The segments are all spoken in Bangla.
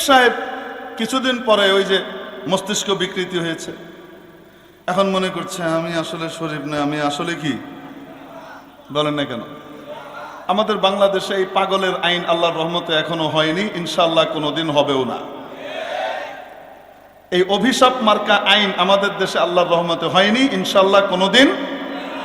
সাহেব, কিছুদিন পরে ওই যে মস্তিষ্ক বিকৃতি হয়েছে। এখন মনে করছে, আমি আসলে শরীফ না আমি আসলে কি? বলেন না কেন? আমাদের বাংলাদেশে এই পাগলের আইন আল্লাহর রহমতে এখনও হয়নি ইনশাল্লাহ কোনোদিন হবেও না। এই অভিশাপ মার্কা আইন আমাদের দেশে আল্লাহর রহমতে হয়নি ইনশাল্লাহ কোনোদিন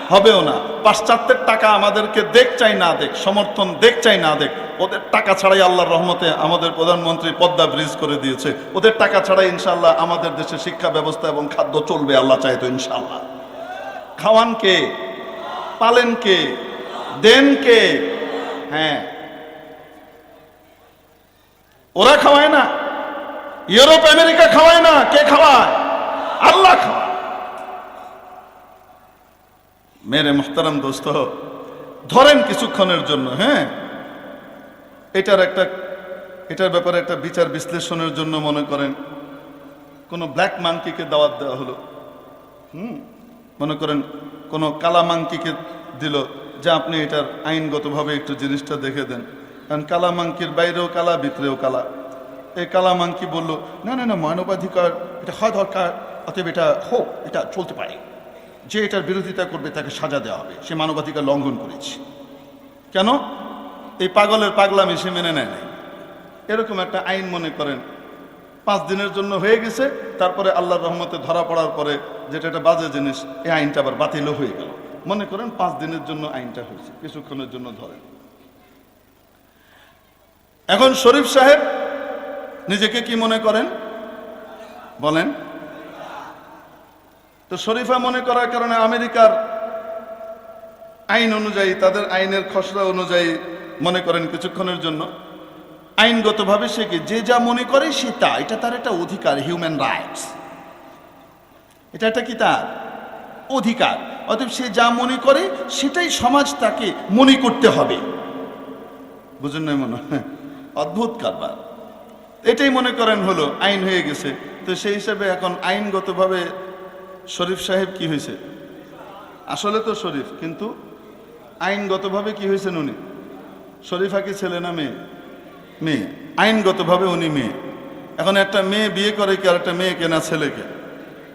হবেও না। পাশ্চাত্যের টাকা আমাদেরকে দেখ চাই না দেখ, সমর্থন দেখ চাই না দেখ। ওদের টাকা ছাড়াই আল্লাহর রহমতে আমাদের প্রধানমন্ত্রী পদ্মা ব্রিজ করে দিয়েছে। ওদের টাকা ছাড়াই ইনশাল্লাহ আমাদের দেশে শিক্ষা ব্যবস্থা এবং খাদ্য চলবে আল্লাহ চাই তো ইনশাল্লাহ খাওয়ান কে? পালেন কে? দেন কে? হ্যাঁ। ওরা খাওয়ায় না। ইউরোপ, আমেরিকা খাওয়ায় না। কে খাওয়ায়? আল্লাহ খাওয়ায়। মেরে মোহতারাম দোস্ত, ধরেন কিছুক্ষণের জন্য হ্যাঁ? এটার একটা, এটার ব্যাপারে একটা বিচার বিশ্লেষণের জন্য মনে করেন, কোনো ব্ল্যাক মাংকিকে দাওয়াত দেওয়া হলো। হুম? মনে করেন কোনো কালা মাংকিকে দিল যে আপনি এটার আইনগতভাবে একটু জিনিসটা দেখে দেন। কারণ কালা মাংকির বাইরেও কালা, ভিতরেও কালা। এই কালা মাংকি বলল, না না না, মানবাধিকার, এটা হয় দরকার, অতএব এটা হোক, এটা চলতে পারে। যে এটার বিরোধিতা করবে তাকে সাজা দেওয়া হবে। সে মানবাধিকার লঙ্ঘন করেছে। কেন? এই পাগলের পাগলামি সে মেনে নেয় নাই। এরকম একটা আইন মনে করেন, পাঁচ দিনের জন্য হয়ে গেছে, তারপরে আল্লাহর রহমতে ধরা পড়ার পরে যেটা একটা বাজে জিনিস, এই আইনটা আবার বাতিলও হয়ে গেল। মনে করেন পাঁচ দিনের জন্য আইনটা হয়েছে, কিছুক্ষণের জন্য ধরেন। এখন শরীফ সাহেব নিজেকে কি মনে করেন? বলেন তো শরীফা মনে করার কারণে আমেরিকার আইন অনুযায়ী, তাদের আইনের খসড়া অনুযায়ী মনে করেন কিছুক্ষণের জন্য। আইনগতভাবে সে কি, যে যা মনে করে সে তা, এটা তার একটা অধিকার হিউম্যান রাইটস এটা একটা কি তার? অধিকার। অতএব সে যা মনে করে, সেটাই সমাজ তাকে মনে করতে হবে। বুঝুন না মনে? অদ্ভুত কারবার। এটাই মনে করেন হলো, আইন হয়ে গেছে। তো সেই হিসাবে এখন আইনগতভাবে শরীফ সাহেব কি হয়েছে? আসলে তো শরীফ, কিন্তু আইনগতভাবে কি হয়েছেন উনি? শরীফা কি ছেলে না মেয়ে? মেয়ে। আইনগতভাবে উনি মেয়ে। এখন একটা মেয়ে বিয়ে করে কি আর একটা মেয়েকে না ছেলেকে?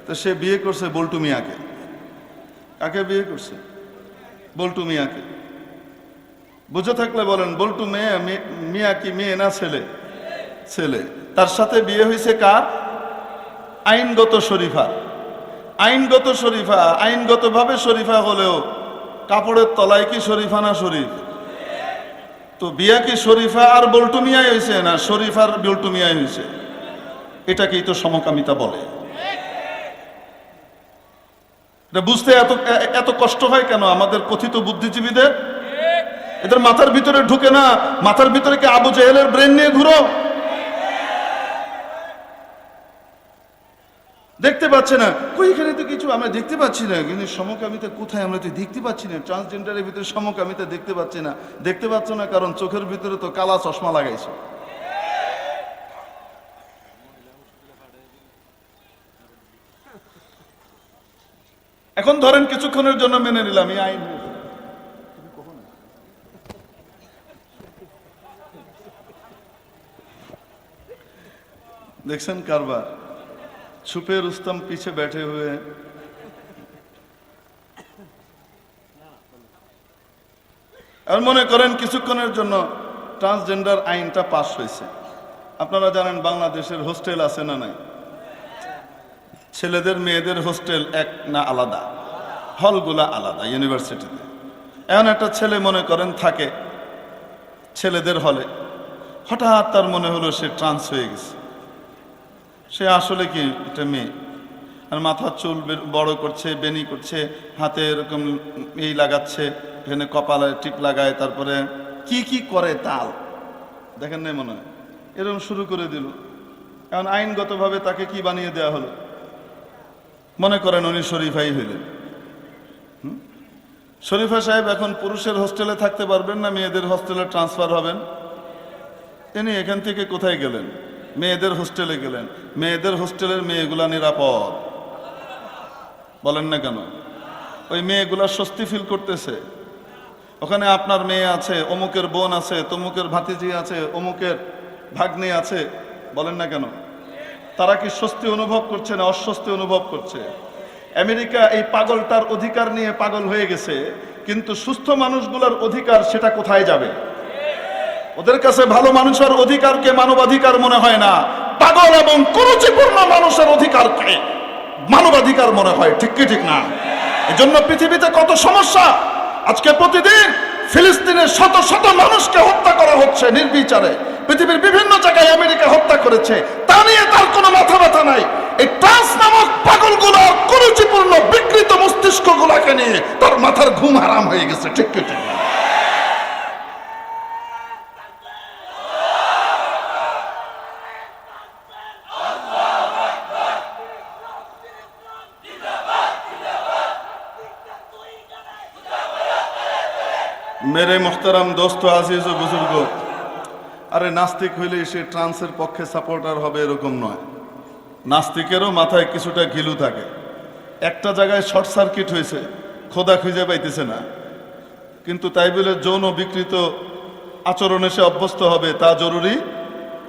তো সে বিয়ে করছে বল্টু মিয়াকে। কাকে বিয়ে করছে? বল্টু মিয়াকে। বুঝে থাকলে বলেন, বল্টু মেয়ে মিয়া কি মেয়ে না ছেলে? ছেলে। তার সাথে বিয়ে হয়েছে কার? আইনগত শরীফা আইনগত শরীফা, আইনগতভাবে শরীফা হলেও কাপড়ের তলায় কি শরীফা না শরীফ? তো বিয়া কি শরীফা আর বল্টু মিয়াই হয়েছে না শরীফ আর বল্টু মিয়াই হয়েছে এটাকেই তো সমকামিতা বলে। বুঝতে এত এত কষ্ট হয় কেন? আমাদের কথিত বুদ্ধিজীবীদের? এদের মাথার ভিতরে ঢুকে না? মাথার ভিতরে কি আবু জেহেলের ব্রেন নিয়ে ঘুরো? দেখতে পাচ্ছে না। কই এখানে তো কিছু আমরা দেখতে পাচ্ছি না, কিন্তু সমকামিতা কোথায় আমরা তো দেখতে পাচ্ছি না? ট্রান্সজেন্ডারের ভিতরে সমকামিতা দেখতে পাচ্ছি না। দেখতে পাচ্ছ না কারণ চোখের ভিতরে তো কালা চশমা লাগাইছো। এখন ধরেন কিছুক্ষণের জন্য মেনে নিলাম, এই আইন দেখছেন কারবার? छुपे रुस्तम पीछे बैठे हुए हैं আর মনে করেন কিছুক্ষণের জন্য ট্রান্সজেন্ডার আইনটা পাশ হয়েছে আপনারা জানেন বাংলাদেশের হোস্টেল আছে না নাই ছেলেদের মেয়েদের হোস্টেল এক না আলাদা হলগুলা আলাদা ইউনিভার্সিটিতে এখন একটা ছেলে মনে করেন থাকে ছেলেদের হলে হঠাৎ তার মনে হলো সে ট্রান্স হয়ে গেছে সে আসলে কি? একটা মেয়ে। আর মাথার চুল বড় করছে বেনি করছে, হাতে এরকম এই লাগাচ্ছে, এখানে কপালে টিপ লাগায়, তারপরে কি কি করে তাল? দেখেন নাই মনে হয়? এরকম শুরু করে দিল। এখন আইনগতভাবে তাকে কি বানিয়ে দেওয়া হলো? মনে করেন উনি শরীফাই হইলেন? শরীফা সাহেব এখন পুরুষের হোস্টেলে থাকতে পারবেন না, মেয়েদের হোস্টেলে ট্রান্সফার হবেন। তিনি এখান থেকে কোথায় গেলেন? মেয়েদের হোস্টেলে গেলেন। মেয়েদের হোস্টেলের মেয়েগুলা নিরাপদ। বলেন না কেন? ওই মেয়েগুলা স্বস্তি ফিল করতেছে। ওখানে আপনার মেয়ে আছে, অমুকের বোন আছে, তমুকের ভাতিজি আছে, অমুকের ভাগ্নে আছে। বলেন না কেন? তারা কি স্বস্তি অনুভব করছে না অস্বস্তি অনুভব করছে? আমেরিকা এই পাগলটার অধিকার নিয়ে পাগল হয়ে গেছে, কিন্তু সুস্থ মানুষগুলোর অধিকার সেটা কোথায় যাবে? ওদের কাছে ভালো মানুষের অধিকারকে মানবাধিকার মনে হয় না। পাগল এবং কুরুচিপূর্ণ মানুষের অধিকারকে মানবাধিকার মনে হয়, ঠিক কি, ঠিক না? এজন্য পৃথিবীতে কত সমস্যা? আজকে প্রতিদিন ফিলিস্তিনের শত শত মানুষকে হত্যা করা হচ্ছে নির্বিচারে। পৃথিবীর বিভিন্ন জায়গায় আমেরিকা হত্যা করেছে। তা নিয়ে তার কোনো মাথা ব্যথা নাই। এই ট্রান্স নামক পাগলগুলো, কুরুচিপূর্ণ বিকৃত মস্তিষ্ক গুলাকে নিয়ে তার মাথার ঘুম হারাম হয়ে গেছে, ঠিক কি, ঠিক মেরে মোহতারাম দোস্ত, আজিজ ও বুজুর্গ, আরে নাস্তিক হইলে সে ট্রান্সের পক্ষে সাপোর্টার হবে এরকম নয়। নাস্তিকেরও মাথায় কিছুটা গিলু থাকে। একটা জায়গায় শর্ট সার্কিট হয়েছে, খোদা খুঁজে পাইতেছে না। কিন্তু তাই বলে যৌন বিকৃত আচরণে সে অভ্যস্ত হবে, তা জরুরি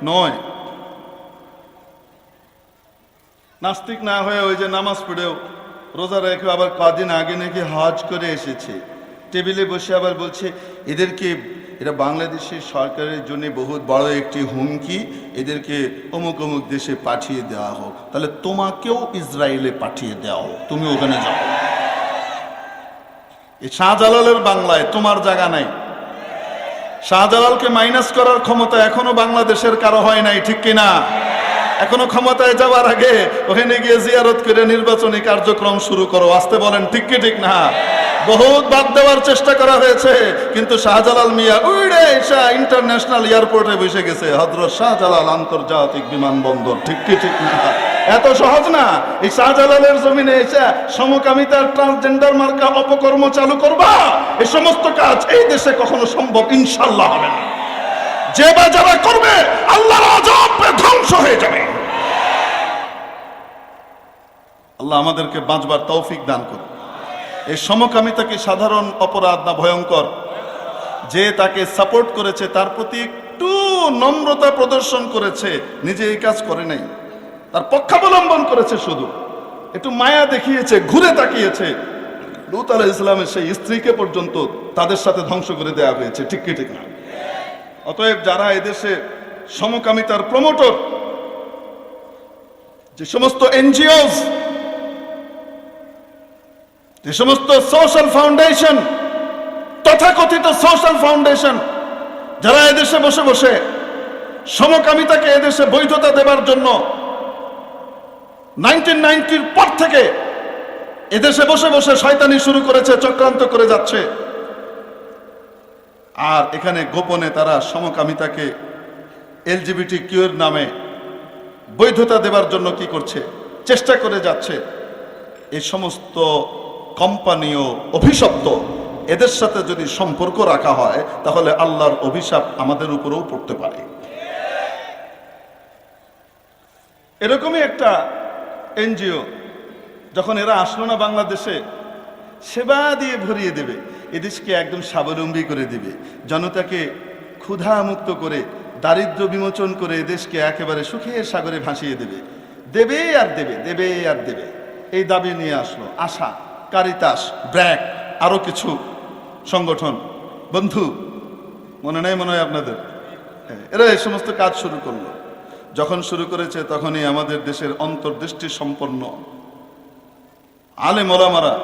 নয়। নাস্তিক না হয়ে ওই যে নামাজ পড়েও রোজা রেখে আবার কদিন আগে নাকি হজ করে এসেছে। টেবিলে বসে আবার বলছে, এদেরকে, এরা বাংলাদেশের সরকারের জন্য বহুত বড় একটি হুমকি, এদেরকে অমুক অমুক দেশে পাঠিয়ে দেওয়া হোক। তাহলে তোমাকেও ইসরায়েলে পাঠিয়ে দেওয়া হোক। তুমি ওখানে যাও। এই শাহজালালের বাংলায় তোমার জায়গা নাই। শাহজালালকে মাইনাস করার ক্ষমতা এখনও বাংলাদেশের কারও হয় নাই, ঠিক কিনা? এখনও ক্ষমতায় যাওয়ার আগে ওখানে গিয়ে জিয়ারত করে নির্বাচনী কার্যক্রম শুরু করো। আসতে বলেন, ঠিক কি, ঠিক না? বহুত বাদ দেওয়ার চেষ্টা করা হয়েছে, কিন্তু শাহজালাল মিয়া উইড়ে এসা ইন্টারন্যাশনাল এয়ারপোর্টে বসে গেছে। হজরত শাহজালাল আন্তর্জাতিক বিমানবন্দর। ঠিক কি, ঠিক না? এত সহজ না? এই শাহজালালের জমিনে এসে সমকামিতার ট্রান্সজেন্ডার মার্কা অপকর্ম চালু করবা? এই সমস্ত কাজ এই দেশে কখনো সম্ভব ইনশাল্লাহ হবে না। যে বা যারা করবে, আল্লাহর আজব ধ্বংস হয়ে যাবে। আল্লাহ আমাদেরকে বাঁচবার তৌফিক দান করুন। এই সমকামিতাকে সাধারণ অপরাধ না ভয়ঙ্কর। যে তাকে সাপোর্ট করেছে, তার প্রতি একটু নম্রতা প্রদর্শন করেছে, নিজে এই কাজ করে নাই। তার পক্ষাবলম্বন করেছে শুধু। একটু মায়া দেখিয়েছে, ঘুরে তাকিয়েছে। লুত আলাহ ইসলামের সেই স্ত্রীকে পর্যন্ত তাদের সাথে ধ্বংস করে দেওয়া হয়েছে, ঠিক কি, ঠিক না? অতএব যারা এদেশে সমকামিতার প্রমোটর যে সমস্ত এনজিওস যে সমস্ত সোশ্যাল ফাউন্ডেশন তথাকথিত সোশ্যাল ফাউন্ডেশন যারা এদেশে বসে বসে সমকামিতাকে এদেশে বৈধতা দেবার জন্য নাইনটিন নাইনটির পর থেকে এদেশে বসে বসে শয়তানি শুরু করেছে, চক্রান্ত করে যাচ্ছে। আর এখানে গোপনে তারা সমকামিতাকে এলজিবিটি কিউর নামে বৈধতা দেবার জন্য কি করছে, চেষ্টা করে যাচ্ছে। এই সমস্ত কোম্পানি ও অভিশপ্ত। এদের সাথে যদি সম্পর্ক রাখা হয়, তাহলে আল্লাহর অভিশাপ আমাদের উপরেও পড়তে পারে। এরকমই একটা এনজিও, যখন এরা আসলো না বাংলাদেশে, সেবা দিয়ে ভরিয়ে দেবে, এদেশকে একদম স্বাবলম্বী করে দিবে। জনতাকে ক্ষুধা মুক্ত করে দারিদ্র বিমোচন করে এদেশকে একেবারে সুখের সাগরে ভাসিয়ে দেবে। দেবে আর দেবে দেবে আর দেবে। এই দাবি নিয়ে আসলো আশা। কারিতাস ব্র্যাক আরও কিছু সংগঠন। বন্ধু মনে নেই মনে হয় আপনাদের? হ্যাঁ, এরা এই সমস্ত কাজ শুরু করল। যখন শুরু করেছে তখনই আমাদের দেশের অন্তর্দৃষ্টি সম্পন্ন। আলে মোলামারা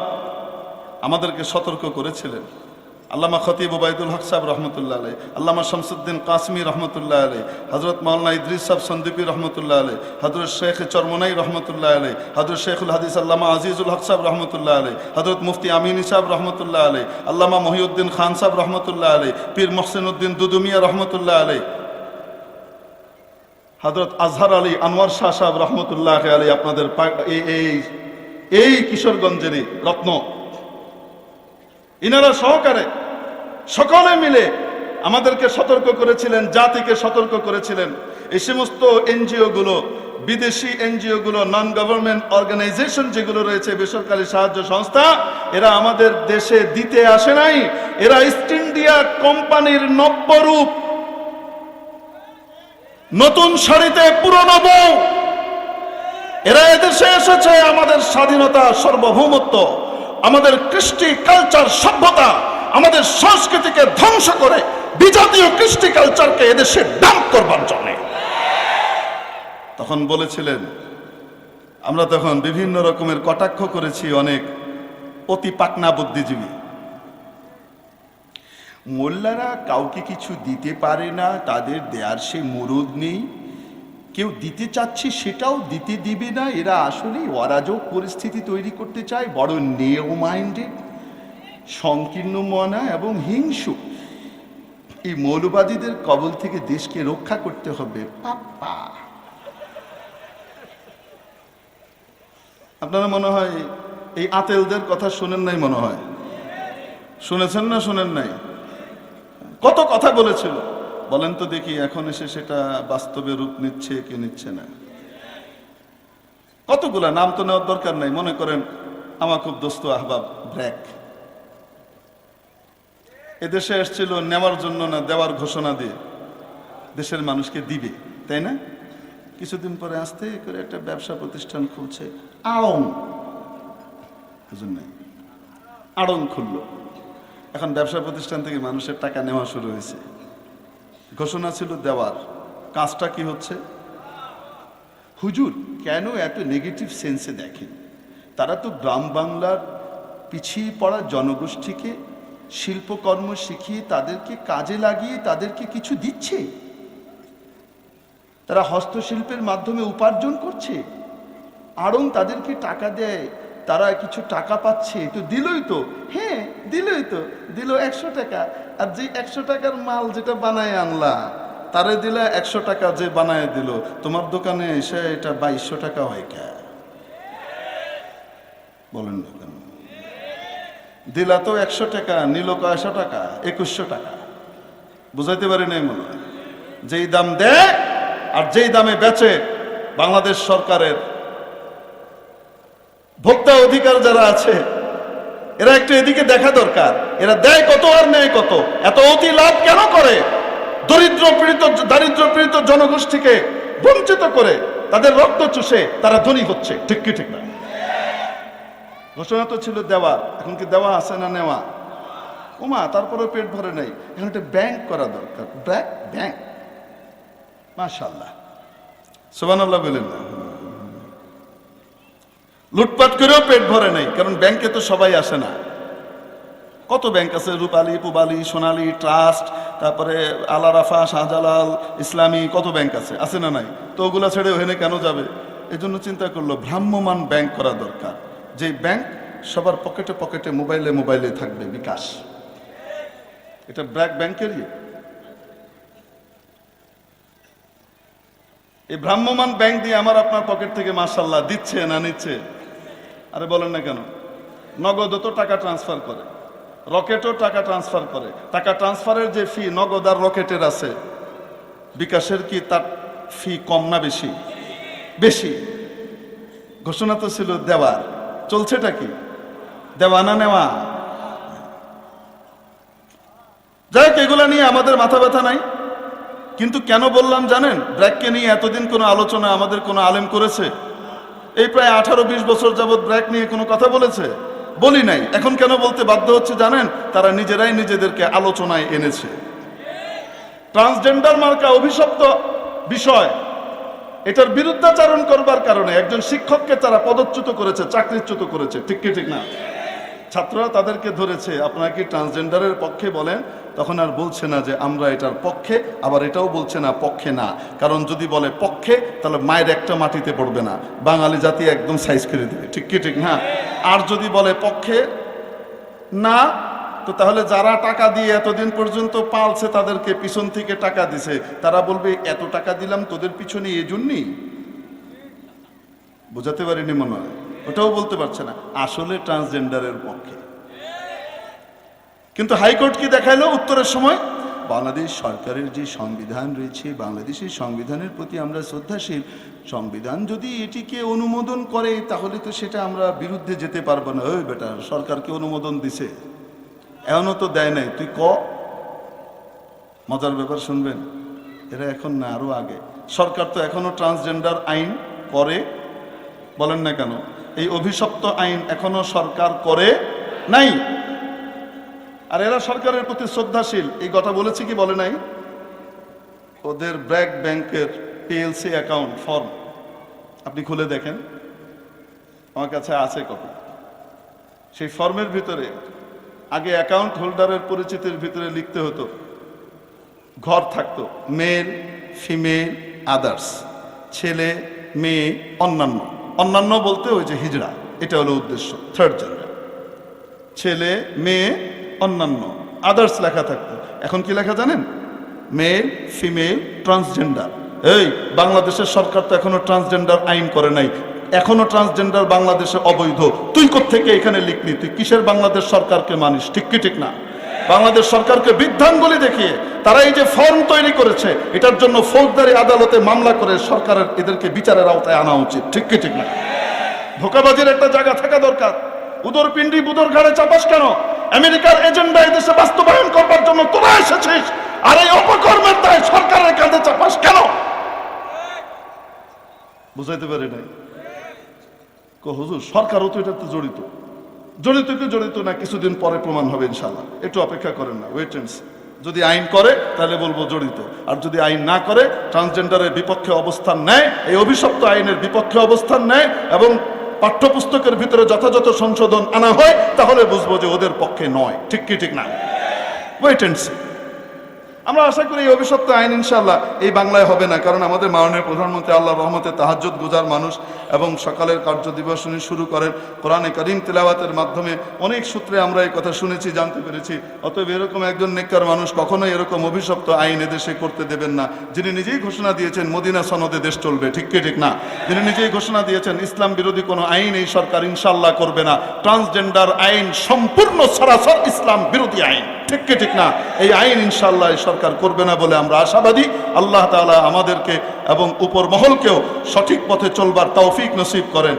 আমাদেরকে সতর্ক করেছিলেন। আল্লামা খতিব ওবায়দুল হক সাহেব রহমতুল্লাহ আলী আল্লামা শামসুদ্দিন কাসমি রহমতুল্লাহ আলী হজরত মাওলানা ইদ্রিস সাহেব সন্দীপী রহমতুল্লাহ আলী হজরত শেখ চরমনাই রহমতুল্লাহ আলী হজরত শেখুল হাদিস আল্লামা আজিজুল হক সাহেব রহমতুল্লাহ আলী হজরত মুফতি আমিনী সাহেব রহমতুল্লাহ আলী আল্লামা মহিউদ্দিন খান সাহেব রহমতুল্লাহ আলী পীর উদ্দিন দুদুমিয়া রহমতুল্লাহ আলী হজরত আজহার আলী আনোয়ার শাহ সাহেব রহমতুল্লাহ আলী আপনাদের এই এই কিশোরগঞ্জেরই রত্ন। ইনারা সহকারে সকলে মিলে আমাদেরকে সতর্ক করেছিলেন, জাতিকে সতর্ক করেছিলেন। এই সমস্ত এনজিও গুলো বিদেশি এনজিও গুলো নন গভর্নমেন্ট অর্গানাইজেশন যেগুলো রয়েছে, বেসরকারি সাহায্য সংস্থা, এরা আমাদের দেশে দিতে আসে নাই। এরা ইস্ট ইন্ডিয়া কোম্পানির নব্যরূপ। নতুন শাড়িতে পুরনো বউ। এরা এদেশে এসেছে, আমাদের স্বাধীনতা সার্বভৌমত্ব। আমাদের কৃষ্টি কালচার সভ্যতা আমাদের সংস্কৃতিকে ধ্বংস করে বিজাতীয় কৃষ্টি কালচারকে এদেশে ডাম্প করবার জন্য। তখন বলেছিলেন, আমরা তখন বিভিন্ন রকমের কটাক্ষ করেছি অনেক অতি পাকনা বুদ্ধিজীবী। মোল্লারা কাউকে কিছু দিতে পারে না, তাদের দেয়ার সে মুরুদ নেই। কেউ দিতে চাচ্ছে সেটাও দিতে দিবে না। এরা আসলেই অরাজক পরিস্থিতি তৈরি করতে চায়, বড় নিও মাইন্ডেড সংকীর্ণ মনা এবং হিংসু। এই মৌলবাদীদের কবল থেকে দেশকে রক্ষা করতে হবে। পাপ্পা। আপনারা মনে হয় এই আতেলদের কথা শোনেন নাই মনে হয়? শুনেছেন না শোনেন নাই? কত কথা বলেছিল। বলেন তো দেখি, এখন এসে সেটা বাস্তবে রূপ নিচ্ছে কি নিচ্ছে না। কতগুলা নাম তো নেওয়ার দরকার নাই, মনে করেন আমার খুব দোস্ত আহবাব, ব্র্যাক। এদেশে এসেছিল নেওয়ার জন্য না দেওয়ার ঘোষণা দিয়ে। দেশের মানুষকে দিবে, তাই না? কিছুদিন পরে আসতে করে একটা ব্যবসা প্রতিষ্ঠান খুলছে, আড়ং। আড়ং খুললো। এখন ব্যবসা প্রতিষ্ঠান থেকে মানুষের টাকা নেওয়া শুরু হয়েছে। ঘোষণা ছিল দেওয়ার। কাজটা কি হচ্ছে? হুজুর, কেন এত নেগেটিভ সেন্সে দেখেন? তারা তো গ্রাম বাংলার পিছিয়ে পড়া জনগোষ্ঠীকে শিল্পকর্ম শিখিয়ে তাদেরকে কাজে লাগিয়ে তাদেরকে কিছু দিচ্ছে? তারা হস্তশিল্পের মাধ্যমে উপার্জন করছে? আড়ং তাদেরকে টাকা দেয় তারা কিছু টাকা পাচ্ছে, তো দিলই তো। হ্যাঁ দিলই তো। দিল একশো টাকা। আর যে একশো টাকার মাল যেটা বানায় আনলা, তারে দিলে একশো টাকা যে বানায় দিল, তোমার দোকানে এসে এটা বাইশশো টাকা হয় কে? বলেন দিলা তো একশো টাকা, নিল কয়শো টাকা? একুশশো টাকা। বুঝাইতে পারি নাই মনে যেই দাম দেয় আর যেই দামে বেচে, বাংলাদেশ সরকারের ভোক্তা অধিকার যারা আছে, এরা একটু এদিকে দেখা দরকার। এরা দেয় কত আর নেয় কত? এত অতি লাভ কেন করে? দরিদ্র পীড়িত, দারিদ্র পীড়িত জনগোষ্ঠীকে বঞ্চিত করে তাদের রক্ত চুষে তারা ধনী হচ্ছে। ঠিক কি ঠিক না? ঘোষণা তো ছিল দেওয়া। এখন কি দেওয়া আছে না নেওয়া? ওমা তারপরে পেট ভরে নেই। এখন একটা ব্যাংক করা দরকার। Bank bank. মাশাল্লাহ সোবান আল্লাহ বলেন না। লুটপাট করেও পেট ভরে নাই, কারণ ব্যাংকে তো সবাই আসে না। কত ব্যাংক আছে? রূপালী, পুবালী, সোনালী, ট্রাস্ট, তারপরে আলারাফা শাহজালাল, ইসলামী, কত ব্যাংক আছে? আছে না নাই? তো ওগুলা ছেড়ে ওখানে কেন যাবে? এই জন্য চিন্তা করল ভ্রাম্যমান ব্যাংক করা দরকার যে ব্যাংক সবার পকেটে পকেটে, মোবাইলে মোবাইলে থাকবে বিকাশ। এটা ব্র্যাক ব্যাংকেরই। এই ভ্রাম্যমান ব্যাংক দিয়ে আমার আপনার পকেট থেকে মার্শাল্লাহ দিচ্ছে না নিচ্ছে? আরে বলেন না কেন? নগদ তো টাকা ট্রান্সফার করে, রকেটও টাকা ট্রান্সফার করে। টাকা ট্রান্সফারের যে ফি নগদ আর রকেটের আছে, বিকাশের কি তার ফি কম না বেশি? বেশি। ঘোষণা তো ছিল দেওয়ার। চলছেটা কি? দেওয়া না নেওয়া? যাই হোক, এগুলা নিয়ে আমাদের মাথা ব্যথা নাই। কিন্তু কেন বললাম জানেন? ব্র্যাককে নিয়ে এতদিন কোনো আলোচনা আমাদের কোনো আলেম করেছে? এই প্রায় আঠারো বিশ বছর যাবৎ ব্র্যাক নিয়ে কোনো কথা বলেছে? বলি নাই। এখন কেন বলতে বাধ্য হচ্ছে জানেন? তারা নিজেরাই নিজেদেরকে আলোচনায় এনেছে। ট্রান্সজেন্ডার মার্কা অভিশপ্ত বিষয়, এটার বিরুদ্ধাচারণ করবার কারণে একজন শিক্ষককে তারা পদচ্যুত করেছে, চাকরিচ্যুত করেছে। ঠিক কি, ঠিক না? ছাত্ররা তাদেরকে ধরেছে। আপনারা কি ট্রান্সজেন্ডারের পক্ষে বলেন তখন আর বলছে না যে আমরা এটার পক্ষে, আবার এটাও বলছে না পক্ষে না। কারণ যদি বলে পক্ষে, তাহলে মায়ের একটা মাটিতে পড়বে না। বাঙালি জাতি একদম সাইজ করে দেবে। ঠিক কি, ঠিক না? আর যদি বলে পক্ষে না, তো তাহলে যারা টাকা দিয়ে এতদিন পর্যন্ত পালছে, তাদেরকে পিছন থেকে টাকা দিছে। তারা বলবে, এত টাকা দিলাম তোদের পিছনে এই জন্যই বোঝাতে পারিনি মনে হয়। ওটাও বলতে পারছে না। আসলে ট্রান্সজেন্ডারের পক্ষে। কিন্তু হাইকোর্ট কি দেখাইলো উত্তরের সময়? বাংলাদেশ সরকারের যে সংবিধান রয়েছে, বাংলাদেশের সংবিধানের প্রতি আমরা শ্রদ্ধাশীল। সংবিধান যদি এটিকে অনুমোদন করে, তাহলে তো সেটা আমরা বিরুদ্ধে যেতে পারব না। ওই বেটা, সরকারকে অনুমোদন দিছে। এমনও তো দেয় নাই। তুই ক? মজার ব্যাপার শুনবেন, এরা এখন না, আরও আগে। সরকার তো এখনও ট্রান্সজেন্ডার আইন করে, বলেন না কেন? এই অভিশপ্ত আইন এখনও সরকার করে নাই। আর এরা সরকারের প্রতি শ্রদ্ধাশীল। এই কথা বলেছে কি বলে নাই? ওদের ব্র্যাক ব্যাংকের পিএলসি অ্যাকাউন্ট ফর্ম আপনি খুলে দেখেন। আমার কাছে আছে কপি সেই ফর্মের ভিতরে আগে অ্যাকাউন্ট হোল্ডারের পরিচিতির ভিতরে লিখতে হতো। ঘর থাকতো। মেল ফিমেল আদার্স ছেলে, মেয়ে, অন্যান্য। অন্যান্য বলতে ওই যে হিজড়া, এটা হলো উদ্দেশ্য। থার্ড জেন্ডার ছেলে, মেয়ে অন্যান্য আদার্স লেখা থাকতো। এখন কি লেখা জানেন? মেল ফিমেল ট্রান্সজেন্ডার এই, বাংলাদেশের সরকার তো এখনও ট্রান্সজেন্ডার আইন করে নাই। এখনও ট্রান্সজেন্ডার বাংলাদেশে অবৈধ। তুই থেকে এখানে লিখলি? তুই কিসের বাংলাদেশ সরকারকে মানিস? ঠিক কি, ঠিক না? বাংলাদেশ সরকারকে বৃদ্ধাঙ্গুলি দেখিয়ে তারা এই যে ফর্ম তৈরি করেছে, এটার জন্য ফৌজদারি আদালতে মামলা করে সরকারের এদেরকে বিচারের আওতায় আনা উচিত। ঠিক কি, ঠিক না? ধোকাবাজির একটা জায়গা থাকা দরকার। উদর পিন্ডি বুদর ঘাড়ে চাপাস কেন? আমেরিকার এজেন্ডা এই দেশে বাস্তবায়ন করবার জন্য তোরা এসেছিস, আর এই অপকর্মের দায় সরকারের কাঁধে চাপাস কেন? বুঝাইতে পারি নাই। হুজুর সরকারও তো এটাতে জড়িত। জড়িত কি জড়িত না কিছুদিন পরে প্রমাণ হবে ইনশাল্লাহ একটু অপেক্ষা করেন না ওয়েট যদি আইন করে, তাহলে বলব জড়িত। আর যদি আইন না করে ট্রান্সজেন্ডারের বিপক্ষে অবস্থান নেয়, এই অভিশপ্ত আইনের বিপক্ষে অবস্থান নেয়, এবং পাঠ্যপুস্তকের ভিতরে যথাযথ সংশোধন আনা হয়, তাহলে বুঝব যে ওদের পক্ষে নয়। ঠিক কি, ঠিক না? ওয়েট অ্যান্ড সি আমরা আশা করি এই অভিশপ্ত আইন ইনশাল্লাহ এই বাংলায় হবে না, কারণ আমাদের মাননীয় প্রধানমন্ত্রী আল্লাহ রহমতে তাহাজ্জুদ গুজার মানুষ এবং সকালের কার্য দিবস উনি শুরু করেন। কোরআনে করিম তেলাওয়াতের মাধ্যমে অনেক সূত্রে আমরা এই কথা শুনেছি, জানতে পেরেছি। অতএব এরকম একজন নেককার মানুষ কখনোই এরকম অভিশপ্ত আইন এদেশে করতে দেবেন না। যিনি নিজেই ঘোষণা দিয়েছেন, মদিনা সনদে দেশ চলবে, ঠিক কি ঠিক না? যিনি নিজেই ঘোষণা দিয়েছেন, ইসলাম বিরোধী কোনো আইন এই সরকার ইনশাল্লাহ করবে না। ট্রান্সজেন্ডার আইন সম্পূর্ণ সরাসর ইসলাম বিরোধী আইন, ঠিক কি ঠিক না? এই আইন ইনশাল্লাহ এই সরকার করবে না বলে আমরা আশাবাদী। আল্লাহ তালা আমাদেরকে এবং উপর মহলকেও সঠিক পথে চলবার তৌফিক নসিব করেন।